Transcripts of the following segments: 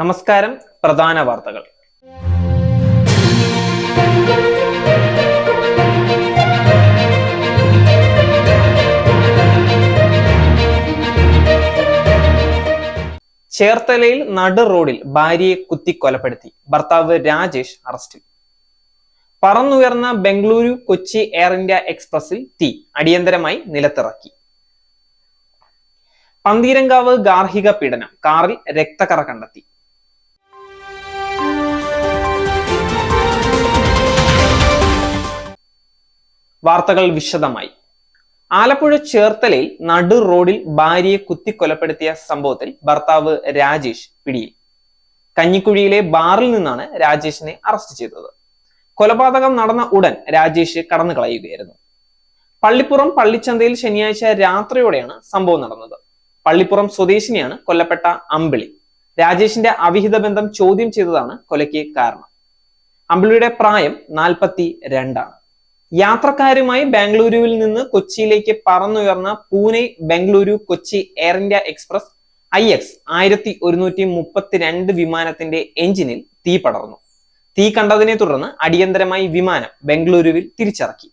നമസ്കാരം പ്രധാന വാർത്തകൾ. ചേർത്തലയിൽ നടു റോഡിൽ ഭാര്യയെ കുത്തി കൊലപ്പെടുത്തി ഭർത്താവ് രാജേഷ് അറസ്റ്റിൽ. പറന്നുയർന്ന ബംഗളൂരു കൊച്ചി എയർ ഇന്ത്യ എക്സ്പ്രസിൽ തീ അടിയന്തരമായി നിലത്തിറക്കി. പന്തീരങ്കാവ് ഗാർഹിക പീഡനം. കാറിൽ രക്തക്കറ കണ്ടെത്തി. വാർത്തകൾ വിശദമായി. ആലപ്പുഴ ചേർത്തലയിൽ നടു റോഡിൽ ഭാര്യയെ കുത്തിക്കൊലപ്പെടുത്തിയ സംഭവത്തിൽ ഭർത്താവ് രാജേഷ് പിടിയിൽ. കഞ്ഞിക്കുഴിയിലെ ബാറിൽ നിന്നാണ് രാജേഷിനെ അറസ്റ്റ് ചെയ്തത്. കൊലപാതകം നടന്ന ഉടൻ രാജേഷ് കടന്നു കളയുകയായിരുന്നു പള്ളിപ്പുറം പള്ളിച്ചന്തയിൽ ശനിയാഴ്ച രാത്രിയോടെയാണ് സംഭവം നടന്നത്. പള്ളിപ്പുറം സ്വദേശിനിയാണ് കൊല്ലപ്പെട്ട അമ്പിളി. രാജേഷിന്റെ അവിഹിത ബന്ധം ചോദ്യം ചെയ്തതാണ് കൊലയ്ക്ക് കാരണം. അമ്പിളിയുടെ പ്രായം നാൽപ്പത്തി രണ്ടാണ്. യാത്രക്കാരുമായി ബാംഗ്ലൂരുവിൽ നിന്ന് കൊച്ചിയിലേക്ക് പറന്നുയർന്ന Pune Bengaluru Kochi air India express I X ആയിരത്തി ഒരുന്നൂറ്റി മുപ്പത്തിരണ്ട് വിമാനത്തിന്റെ എഞ്ചിനിൽ തീ പടർന്നു. തീ കണ്ടതിനെ തുടർന്ന് അടിയന്തരമായി വിമാനം ബംഗളൂരുവിൽ തിരിച്ചിറക്കി.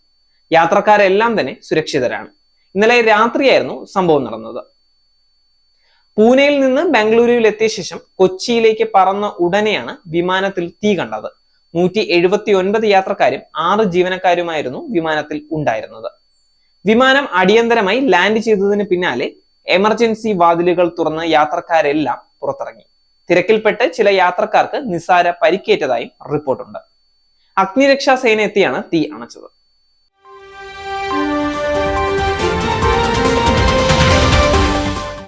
യാത്രക്കാരെല്ലാം തന്നെ സുരക്ഷിതരാണ്. ഇന്നലെ രാത്രിയായിരുന്നു സംഭവം നടന്നത്. പൂനെയിൽ നിന്ന് ബംഗളൂരുവിൽ എത്തിയ ശേഷം കൊച്ചിയിലേക്ക് പറന്ന ഉടനെയാണ് വിമാനത്തിൽ തീ കണ്ടത്. നൂറ്റി എഴുപത്തി ഒൻപത് യാത്രക്കാരും ആറ് ജീവനക്കാരുമായിരുന്നു വിമാനത്തിൽ ഉണ്ടായിരുന്നത്. വിമാനം അടിയന്തരമായി ലാൻഡ് ചെയ്തതിന് പിന്നാലെ എമർജൻസി വാതിലുകൾ തുറന്ന് യാത്രക്കാരെല്ലാം പുറത്തിറങ്ങി. തിരക്കിൽപ്പെട്ട് ചില യാത്രക്കാർക്ക് നിസാര പരിക്കേറ്റതായും റിപ്പോർട്ടുണ്ട്. അഗ്നിരക്ഷാ സേന എത്തിയാണ് തീ അണച്ചത്.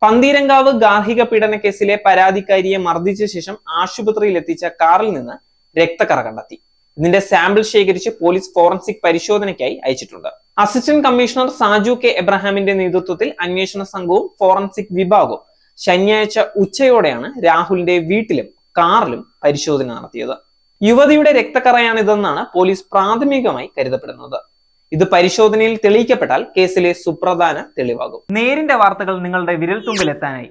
പന്തീരങ്കാവ് ഗാർഹിക പീഡന കേസിലെ പരാതിക്കാരിയെ മർദ്ദിച്ച ശേഷം ആശുപത്രിയിൽ എത്തിച്ച കാറിൽ നിന്ന് രക്തക്കറ കണ്ടെത്തി ഇതിന്റെ സാമ്പിൾ ശേഖരിച്ച് പോലീസ് ഫോറൻസിക് പരിശോധനയ്ക്കായി അയച്ചിട്ടുണ്ട്. അസിസ്റ്റന്റ് കമ്മീഷണർ സാജു കെ എബ്രഹാമിന്റെ നേതൃത്വത്തിൽ അന്വേഷണ സംഘവും ഫോറൻസിക് വിഭാഗവും ശനിയാഴ്ച ഉച്ചയോടെയാണ് രാഹുലിന്റെ വീട്ടിലും കാറിലും പരിശോധന നടത്തിയത്. യുവതിയുടെ രക്തക്കറയാണിതെന്നാണ് പോലീസ് പ്രാഥമികമായി കരുതപ്പെടുന്നത്. ഇത് പരിശോധനയിൽ തെളിയിക്കപ്പെട്ടാൽ കേസിലെ സുപ്രധാന തെളിവാകും. നേരിന്റെ വാർത്തകൾ നിങ്ങളുടെ വിരൽത്തുമ്പിൽ എത്താനായി